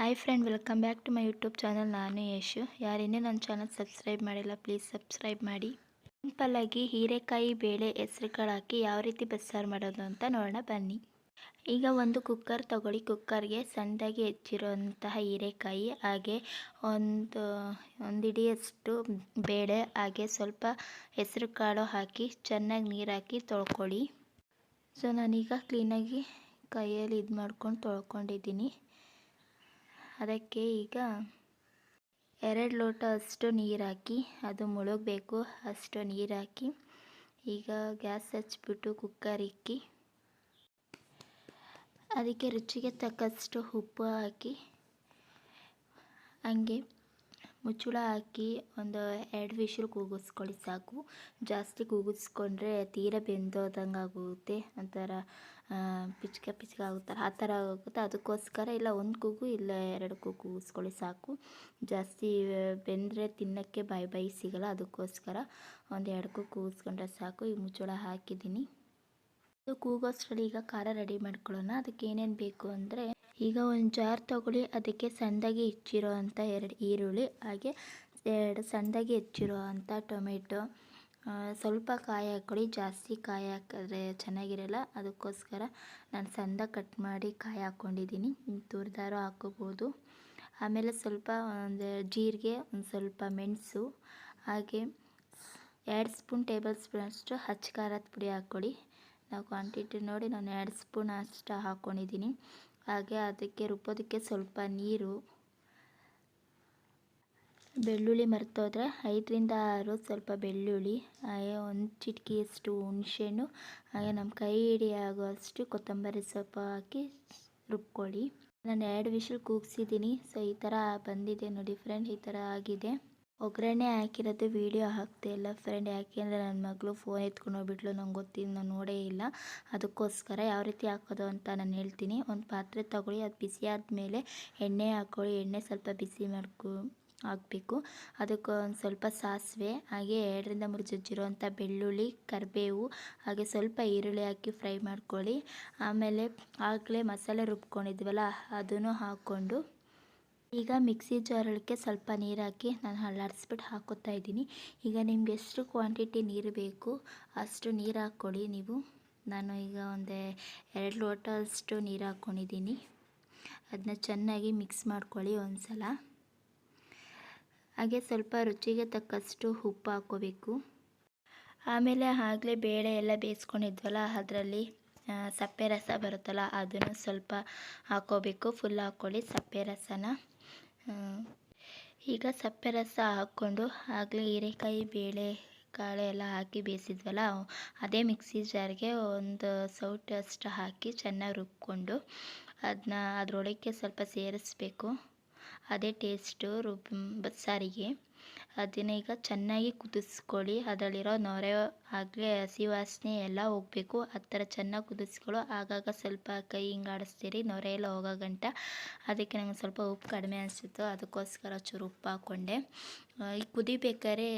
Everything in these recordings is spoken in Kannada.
Hi friend welcome back to my YouTube channel ನಾನು ಯಶು. ಯಾರಿನ್ನೇ ನನ್ನ ಚಾನಲ್ ಸಬ್ಸ್ಕ್ರೈಬ್ ಮಾಡಿಲ್ಲ ಪ್ಲೀಸ್ ಸಬ್ಸ್ಕ್ರೈಬ್ ಮಾಡಿ. ಸಿಂಪಲ್ಲಾಗಿ ಹೀರೆಕಾಯಿ ಬೇಳೆ ಹೆಸ್ರು ಕಾಳು ಹಾಕಿ ಯಾವ ರೀತಿ ಬಸ್ಸಾರು ಮಾಡೋದು ಅಂತ ನೋಡೋಣ, ಬನ್ನಿ. ಈಗ ಒಂದು ಕುಕ್ಕರ್ ತಗೊಳ್ಳಿ. ಕುಕ್ಕರ್ಗೆ ಸಣ್ಣದಾಗಿ ಹೆಚ್ಚಿರುವಂತಹ ಹೀರೆಕಾಯಿ, ಹಾಗೆ ಒಂದು ಒಂದು ಹಿಡಿಯಷ್ಟು ಬೇಳೆ, ಹಾಗೆ ಸ್ವಲ್ಪ ಹೆಸ್ರು ಕಾಳು ಹಾಕಿ ಚೆನ್ನಾಗಿ ನೀರು ಹಾಕಿ ತೊಳ್ಕೊಳ್ಳಿ. ಸೊ ನಾನೀಗ ಕ್ಲೀನಾಗಿ ಕೈಯಲ್ಲಿ ಇದು ಮಾಡ್ಕೊಂಡು ತೊಳ್ಕೊಂಡಿದ್ದೀನಿ. ಅದಕ್ಕೆ ಈಗ ಎರಡು ಲೋಟ ಅಷ್ಟು ನೀರು ಹಾಕಿ ಅದು ಮುಳುಗಬೇಕು. ಅಷ್ಟು ನೀರು ಹಾಕಿ ಈಗ ಗ್ಯಾಸ್ ಹಚ್ಚಿಬಿಟ್ಟು ಕುಕ್ಕರ್ ಇಕ್ಕಿ ಅದಕ್ಕೆ ರುಚಿಗೆ ತಕ್ಕಷ್ಟು ಉಪ್ಪು ಹಾಕಿ ಹಂಗೆ ಮುಚ್ಚಳ ಹಾಕಿ ಒಂದು ಎರಡು ವಿಷಲ್ ಕೂಗಿಸ್ಕೊಳ್ಳಿ ಸಾಕು. ಜಾಸ್ತಿ ಕೂಗಿಸ್ಕೊಂಡ್ರೆ ತೀರ ಬೆಂದೋದಂಗೆ ಆಗುತ್ತೆ. ಒಂಥರ ಪಿಚ್ಕ ಪಿಚ್ಕ ಆಗುತ್ತಲ್ಲ ಆ ಥರ ಆಗುತ್ತೆ. ಅದಕ್ಕೋಸ್ಕರ ಇಲ್ಲ, ಒಂದು ಕೂಗು, ಇಲ್ಲ ಎರಡು ಕೂಗು ಕೂಗಿಸ್ಕೊಳ್ಳಿ ಸಾಕು. ಜಾಸ್ತಿ ಬೆಂದರೆ ತಿನ್ನೋಕ್ಕೆ ಬಾಯಿ ಬಾಯಿ ಸಿಗಲ್ಲ. ಅದಕ್ಕೋಸ್ಕರ ಒಂದು ಎರಡು ಕೂಗು ಕೂಗಿಸ್ಕೊಂಡ್ರೆ ಸಾಕು. ಈಗ ಮುಚ್ಚಳ ಹಾಕಿದ್ದೀನಿ. ಅದು ಕೂಗೋಷ್ಟರಲ್ಲಿ ಈಗ ಖಾರ ರೆಡಿ ಮಾಡ್ಕೊಳ್ಳೋಣ. ಅದಕ್ಕೆ ಏನೇನು ಬೇಕು ಅಂದರೆ ಈಗ ಒಂದು ಜಾರ್ ತಗೊಳ್ಳಿ, ಅದಕ್ಕೆ ಸಣ್ಣದಾಗಿ ಹೆಚ್ಚಿರೋ ಅಂಥ ಎರಡು ಈರುಳ್ಳಿ, ಹಾಗೆ ಎರಡು ಸಣ್ಣದಾಗಿ ಹೆಚ್ಚಿರೋ ಅಂಥ ಟೊಮೆಟೊ ಸ್ವಲ್ಪ ಕಾಯಿ ಹಾಕ್ಕೊಳ್ಳಿ ಜಾಸ್ತಿ ಕಾಯಿ ಹಾಕಿದ್ರೆ ಚೆನ್ನಾಗಿರಲ್ಲ. ಅದಕ್ಕೋಸ್ಕರ ನಾನು ಸಣ್ಣದಾಗಿ ಕಟ್ ಮಾಡಿ ಕಾಯಿ ಹಾಕ್ಕೊಂಡಿದ್ದೀನಿ ತುರಿದಾರು ಹಾಕೋಬೋದು. ಆಮೇಲೆ ಸ್ವಲ್ಪ ಒಂದು ಜೀರಿಗೆ, ಒಂದು ಸ್ವಲ್ಪ ಮೆಣಸು, ಹಾಗೆ ಎರಡು ಸ್ಪೂನ್ ಟೇಬಲ್ ಸ್ಪೂನ್ ಅಷ್ಟು ಹಚ್ಚ ಖಾರದ ಪುಡಿ ಹಾಕ್ಕೊಳ್ಳಿ ನಾವು ಕ್ವಾಂಟಿಟಿ ನೋಡಿ, ನಾನು ಎರಡು ಸ್ಪೂನ್ ಅಷ್ಟು ಹಾಕ್ಕೊಂಡಿದ್ದೀನಿ ಹಾಗೆ ಅದಕ್ಕೆ ರುಬ್ಬೋದಕ್ಕೆ ಸ್ವಲ್ಪ ನೀರು. ಬೆಳ್ಳುಳ್ಳಿ ಮರ್ತೋದ್ರೆ ಐದರಿಂದ ಆರು ಸ್ವಲ್ಪ ಬೆಳ್ಳುಳ್ಳಿ, ಹಾಗೆ ಒಂದು ಚಿಟಿಕೆಯಷ್ಟು ಹುಣಸೆಹಣ್ಣು, ಹಾಗೆ ನಮ್ಮ ಕೈ ಹಿಡಿಯಾಗುವಷ್ಟು ಕೊತ್ತಂಬರಿ ಸೊಪ್ಪು ಹಾಕಿ ರುಬ್ಕೊಳ್ಳಿ. ನಾನು ಎರಡು ವಿಷಲ್ ಕೂಗಿಸಿದ್ದೀನಿ, ಸೊ ಈ ಥರ ಬಂದಿದೆ ನೋಡಿ ಫ್ರೆಂಡ್ ಈ ಥರ ಆಗಿದೆ. ಒಗ್ಗರಣೆ ಹಾಕಿರೋದು ವೀಡಿಯೋ ಹಾಕ್ತಾ ಇಲ್ಲ. ಫ್ರೆಂಡ್ ಯಾಕೆಂದರೆ ನನ್ನ ಮಗಳು ಫೋನ್ ಎತ್ಕೊಂಡು ಹೋಗ್ಬಿಟ್ಲು. ನಂಗೆ ಗೊತ್ತಿಲ್ಲ, ನಾನು ನೋಡೇ ಇಲ್ಲ. ಅದಕ್ಕೋಸ್ಕರ ಯಾವ ರೀತಿ ಹಾಕೋದು ಅಂತ ನಾನು ಹೇಳ್ತೀನಿ. ಒಂದು ಪಾತ್ರೆ ತೊಗೊಳ್ಳಿ, ಅದು ಬಿಸಿ ಆದಮೇಲೆ ಎಣ್ಣೆ ಹಾಕ್ಕೊಳ್ಳಿ ಎಣ್ಣೆ ಸ್ವಲ್ಪ ಬಿಸಿ ಮಾಡ್ಕೊ, ಹಾಕಬೇಕು. ಅದಕ್ಕೆ ಒಂದು ಸ್ವಲ್ಪ ಸಾಸಿವೆ, ಹಾಗೆ ಎರಡರಿಂದ ಮೂರು ಜಜ್ಜಿರುವಂಥ ಬೆಳ್ಳುಳ್ಳಿ, ಕರಿಬೇವು, ಹಾಗೆ ಸ್ವಲ್ಪ ಈರುಳ್ಳಿ ಹಾಕಿ ಫ್ರೈ ಮಾಡ್ಕೊಳ್ಳಿ. ಆಮೇಲೆ ಆಗಲೇ ಮಸಾಲೆ ರುಬ್ಕೊಂಡಿದ್ವಲ್ಲ, ಅದನ್ನು ಹಾಕ್ಕೊಂಡು ಈಗ ಮಿಕ್ಸಿ ಜಾರಳಕ್ಕೆ ಸ್ವಲ್ಪ ನೀರು ಹಾಕಿ ನಾನು ಹಳ್ಳಾಡಿಸ್ಬಿಟ್ಟು ಹಾಕೋತಾ ಇದ್ದೀನಿ. ಈಗ ನಿಮ್ಗೆ ಎಷ್ಟು ಕ್ವಾಂಟಿಟಿ ನೀರು ಬೇಕು ಅಷ್ಟು ನೀರು ಹಾಕ್ಕೊಳ್ಳಿ ನೀವು. ನಾನು ಈಗ ಒಂದು ಎರಡು ಲೋಟ ಅಷ್ಟು ನೀರು ಹಾಕ್ಕೊಂಡಿದ್ದೀನಿ. ಅದನ್ನ ಚೆನ್ನಾಗಿ ಮಿಕ್ಸ್ ಮಾಡ್ಕೊಳ್ಳಿ ಒಂದು ಸಲ ಹಾಗೆ ಸ್ವಲ್ಪ ರುಚಿಗೆ ತಕ್ಕಷ್ಟು ಉಪ್ಪು ಹಾಕ್ಕೋಬೇಕು. ಆಮೇಲೆ ಆಗಲೇ ಬೇಳೆ ಎಲ್ಲ ಬೇಯಿಸ್ಕೊಂಡಿದ್ವಲ್ಲ, ಅದರಲ್ಲಿ ಸಪ್ಪೆ ರಸ ಬರುತ್ತಲ್ಲ, ಅದನ್ನು ಸ್ವಲ್ಪ ಹಾಕ್ಕೋಬೇಕು. ಫುಲ್ ಹಾಕ್ಕೊಳ್ಳಿ ಸಪ್ಪೆ ರಸನ. ಈಗ ಸಪ್ಪೆ ರಸ ಹಾಕ್ಕೊಂಡು ಆಗಲೇ ಹೀರೆಕಾಯಿ, ಬೇಳೆ, ಕಾಳು ಎಲ್ಲ ಹಾಕಿ ಬೇಯಿಸಿದ್ವಲ್ಲ, ಅದೇ ಮಿಕ್ಸಿ ಜಾರ್ಗೆ ಒಂದು ಸೌಟು ಅಷ್ಟು ಹಾಕಿ ಚೆನ್ನಾಗಿ ರುಬ್ಕೊಂಡು ಅದನ್ನ ಅದರೊಳಕ್ಕೆ ಸ್ವಲ್ಪ ಸೇರಿಸ್ಬೇಕು. ಅದೇ ಟೇಸ್ಟು ರುಬ್ ಬಸ್ಸಾರಿಗೆ ಅದನ್ನ ಈಗ ಚೆನ್ನಾಗಿ ಕುದಿಸ್ಕೊಳ್ಳಿ. ಅದರಲ್ಲಿರೋ ನೊರೆ ಆಗಲಿ ಹಸಿ ವಾಸನೆ ಎಲ್ಲ ಹೋಗಬೇಕು. ಆ ಥರ ಚೆನ್ನಾಗಿ ಕುದಿಸ್ಕೊಳ್ಳೋ. ಆಗಾಗ ಸ್ವಲ್ಪ ಕೈ ಹಿಂಗೆ ಆಡಿಸ್ತೀರಿ. ನೊರೆ ಎಲ್ಲ ಹೋಗೋ ಗಂಟ. ಅದಕ್ಕೆ ನಂಗೆ ಸ್ವಲ್ಪ ಉಪ್ಪು ಕಡಿಮೆ ಅನಿಸಿತ್ತು. ಅದಕ್ಕೋಸ್ಕರ ಚೂರು ಉಪ್ಪು ಹಾಕ್ಕೊಂಡೆ ಈಗ ಕುದಿಬೇಕಾದ್ರೆ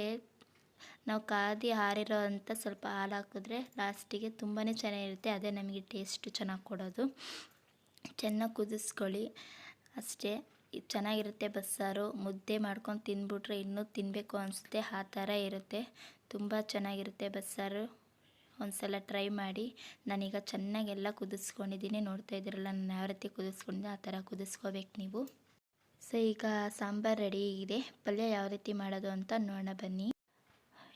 ನಾವು ಕಾದಿ ಹಾರಿರೋ ಅಂಥ ಸ್ವಲ್ಪ ಹಾಲು ಹಾಕಿದ್ರೆ ಲಾಸ್ಟಿಗೆ ತುಂಬಾ ಚೆನ್ನಾಗಿರುತ್ತೆ. ಅದೇ ನಮಗೆ ಟೇಸ್ಟು ಚೆನ್ನಾಗಿ ಕೊಡೋದು. ಚೆನ್ನಾಗಿ ಕುದಿಸ್ಕೊಳ್ಳಿ ಅಷ್ಟೇ. ಚೆನ್ನಾಗಿರುತ್ತೆ ಬಸ್ಸಾರು. ಮುದ್ದೆ ಮಾಡ್ಕೊಂಡು ತಿಂದ್ಬಿಟ್ರೆ ಇನ್ನೂ ತಿನ್ನಬೇಕು ಅನಿಸುತ್ತೆ. ಆ ಥರ ಇರುತ್ತೆ. ತುಂಬ ಚೆನ್ನಾಗಿರುತ್ತೆ ಬಸ್ಸಾರು. ಒಂದು ಸಲ ಟ್ರೈ ಮಾಡಿ. ನಾನೀಗ ಚೆನ್ನಾಗೆಲ್ಲ ಕುದಿಸ್ಕೊಂಡಿದ್ದೀನಿ. ನೋಡ್ತಾ ಇದ್ದೀರಲ್ಲ, ನಾನು ಯಾವ ರೀತಿ ಕುದಿಸ್ಕೊಂಡಿದ್ದೆ ಆ ಥರ ಕುದಿಸ್ಕೋಬೇಕು ನೀವು. ಸೊ, ಈಗ ಸಾಂಬಾರು ರೆಡಿ ಇದೆ. ಪಲ್ಯ ಯಾವ ರೀತಿ ಮಾಡೋದು ಅಂತ ನೋಡೋಣ ಬನ್ನಿ.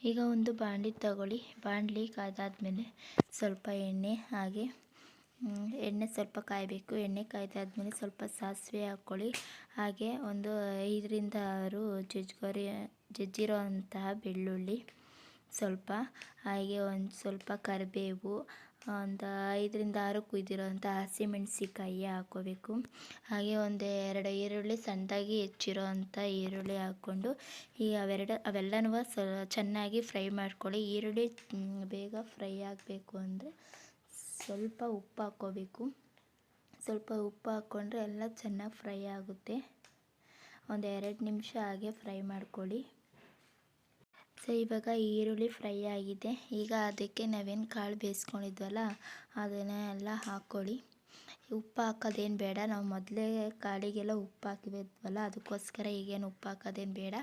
ಈಗ ಒಂದು ಬಾಣಲಿ ತಗೊಳ್ಳಿ. ಬಾಣಲಿ ಕಾದಾದ್ಮೇಲೆ ಸ್ವಲ್ಪ ಎಣ್ಣೆ ಹಾಗೆ ಎಣ್ಣೆ ಸ್ವಲ್ಪ ಕಾಯಬೇಕು. ಎಣ್ಣೆ ಕಾಯ್ದಾದ್ಮೇಲೆ ಸ್ವಲ್ಪ ಸಾಸಿವೆ ಹಾಕ್ಕೊಳ್ಳಿ. ಹಾಗೆ ಒಂದು ಐದರಿಂದ ಆರು ಜಜ್ಜಿಗೊರಿ ಜಜ್ಜಿರೋ ಅಂತಹ ಬೆಳ್ಳುಳ್ಳಿ ಸ್ವಲ್ಪ. ಹಾಗೆ ಒಂದು ಸ್ವಲ್ಪ ಕರಿಬೇವು, ಒಂದು ಐದರಿಂದ ಆರು ಕುಯ್ದಿರೋವಂಥ ಹಸಿಮೆಣಸಿಕಾಯಿ ಹಾಕ್ಕೋಬೇಕು. ಹಾಗೆ ಒಂದು ಎರಡು ಈರುಳ್ಳಿ ಸಣ್ಣದಾಗಿ ಹೆಚ್ಚಿರೋ ಅಂಥ ಈರುಳ್ಳಿ ಹಾಕ್ಕೊಂಡು, ಈ ಅವೆರಡು, ಅವೆಲ್ಲನೂ ಸ, ಚೆನ್ನಾಗಿ ಫ್ರೈ ಮಾಡ್ಕೊಳ್ಳಿ. ಈರುಳ್ಳಿ ಬೇಗ ಫ್ರೈ ಆಗಬೇಕು ಅಂದರೆ ಸ್ವಲ್ಪ ಉಪ್ಪು ಹಾಕ್ಕೋಬೇಕು. ಸ್ವಲ್ಪ ಉಪ್ಪು ಹಾಕ್ಕೊಂಡ್ರೆ ಎಲ್ಲ ಚೆನ್ನಾಗಿ ಫ್ರೈ ಆಗುತ್ತೆ. ಒಂದು ಎರಡು ನಿಮಿಷ ಹಾಗೆ ಫ್ರೈ ಮಾಡ್ಕೊಳ್ಳಿ. ಸೊ ಇವಾಗ ಈರುಳ್ಳಿ ಫ್ರೈ ಆಗಿದೆ. ಈಗ ಅದಕ್ಕೆ ನಾವೇನು ಕಾಳು ಬೇಯಿಸ್ಕೊಂಡಿದ್ವಲ್ಲ, ಅದನ್ನೆಲ್ಲ ಹಾಕ್ಕೊಳ್ಳಿ. ಉಪ್ಪು ಹಾಕೋದೇನು ಬೇಡ. ನಾವು ಮೊದಲೇ ಕಾಳಿಗೆಲ್ಲ ಉಪ್ಪು ಹಾಕಿದ್ವಲ್ಲ ಅದಕ್ಕೋಸ್ಕರ ಈಗೇನು ಉಪ್ಪು ಹಾಕೋದೇನು ಬೇಡ.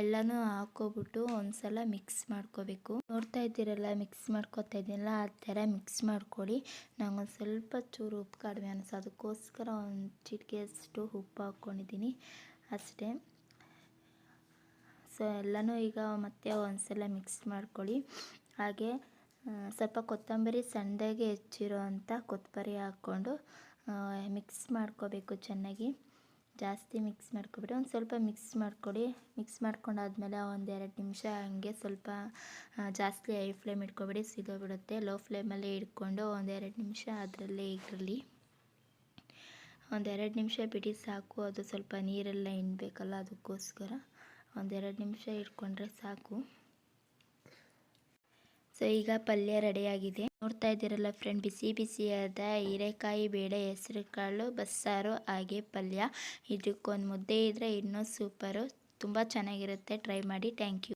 ಎಲ್ಲನೂ ಹಾಕ್ಕೊಬಿಟ್ಟು ಒಂದ್ಸಲ ಮಿಕ್ಸ್ ಮಾಡ್ಕೋಬೇಕು. ನೋಡ್ತಾ ಇದ್ದೀರಲ್ಲ ಮಿಕ್ಸ್ ಮಾಡ್ಕೊತಾ ಇದ್ದೀನಲ್ಲ, ಆ ಥರ ಮಿಕ್ಸ್ ಮಾಡ್ಕೊಳ್ಳಿ ನಂಗೊಂದು ಸ್ವಲ್ಪ ಚೂರು ಉಪ್ಪು ಕಡಿಮೆ ಅನಿಸು, ಅದಕ್ಕೋಸ್ಕರ ಒಂದು ಚಿಟಿಕೆಯಷ್ಟು ಉಪ್ಪು ಹಾಕ್ಕೊಂಡಿದ್ದೀನಿ ಅಷ್ಟೇ. ಸೊ ಎಲ್ಲನೂ ಈಗ ಮತ್ತೆ ಒಂದ್ಸಲ ಮಿಕ್ಸ್ ಮಾಡ್ಕೊಳ್ಳಿ ಹಾಗೆ ಸ್ವಲ್ಪ ಕೊತ್ತಂಬರಿ ಸಣ್ಣದಾಗಿ ಹೆಚ್ಚಿರೋ ಅಂಥ ಕೊತ್ತಂಬರಿ ಹಾಕ್ಕೊಂಡು ಮಿಕ್ಸ್ ಮಾಡ್ಕೋಬೇಕು ಚೆನ್ನಾಗಿ. ಜಾಸ್ತಿ ಮಿಕ್ಸ್ ಮಾಡ್ಕೋಬೇಡಿ. ಒಂದು ಸ್ವಲ್ಪ ಮಿಕ್ಸ್ ಮಾಡ್ಕೊಳ್ಳಿ ಮಿಕ್ಸ್ ಮಾಡ್ಕೊಂಡಾದ್ಮೇಲೆ ಒಂದು ಎರಡು ನಿಮಿಷ ಹಾಗೆ ಸ್ವಲ್ಪ ಜಾಸ್ತಿ ಹೈ ಫ್ಲೇಮ್ ಇಟ್ಕೊಬಿಡಿ. ಸಿಗೋಬಿಡುತ್ತೆ ಲೋ ಫ್ಲೇಮಲ್ಲೇ ಇಟ್ಕೊಂಡು ಒಂದೆರಡು ನಿಮಿಷ ಅದರಲ್ಲೇ ಇರಲಿ. ಒಂದೆರಡು ನಿಮಿಷ ಬಿಡಿ ಸಾಕು. ಅದು ಸ್ವಲ್ಪ ನೀರೆಲ್ಲ ಇನ್ಬೇಕಲ್ಲ ಅದಕ್ಕೋಸ್ಕರ. ಒಂದೆರಡು ನಿಮಿಷ ಇಟ್ಕೊಂಡ್ರೆ ಸಾಕು. ಸೊ, ಈಗ ಪಲ್ಯ ರೆಡಿಯಾಗಿದೆ. ನೋಡ್ತಾ ಇದ್ದೀರಲ್ಲ ಫ್ರೆಂಡ್ ಬಿಸಿ ಬಿಸಿಯಾದ ಹೀರೆಕಾಯಿ ಬೇಳೆ ಹೆಸರು ಕಾಳು ಬಸ್ಸಾರು, ಹಾಗೆ ಪಲ್ಯ. ಇದಕ್ಕೊಂದು ಮುದ್ದೆ ಇದ್ದರೆ ಇನ್ನೂ ಸೂಪರು ತುಂಬ ಚೆನ್ನಾಗಿರುತ್ತೆ. ಟ್ರೈ ಮಾಡಿ. Thank you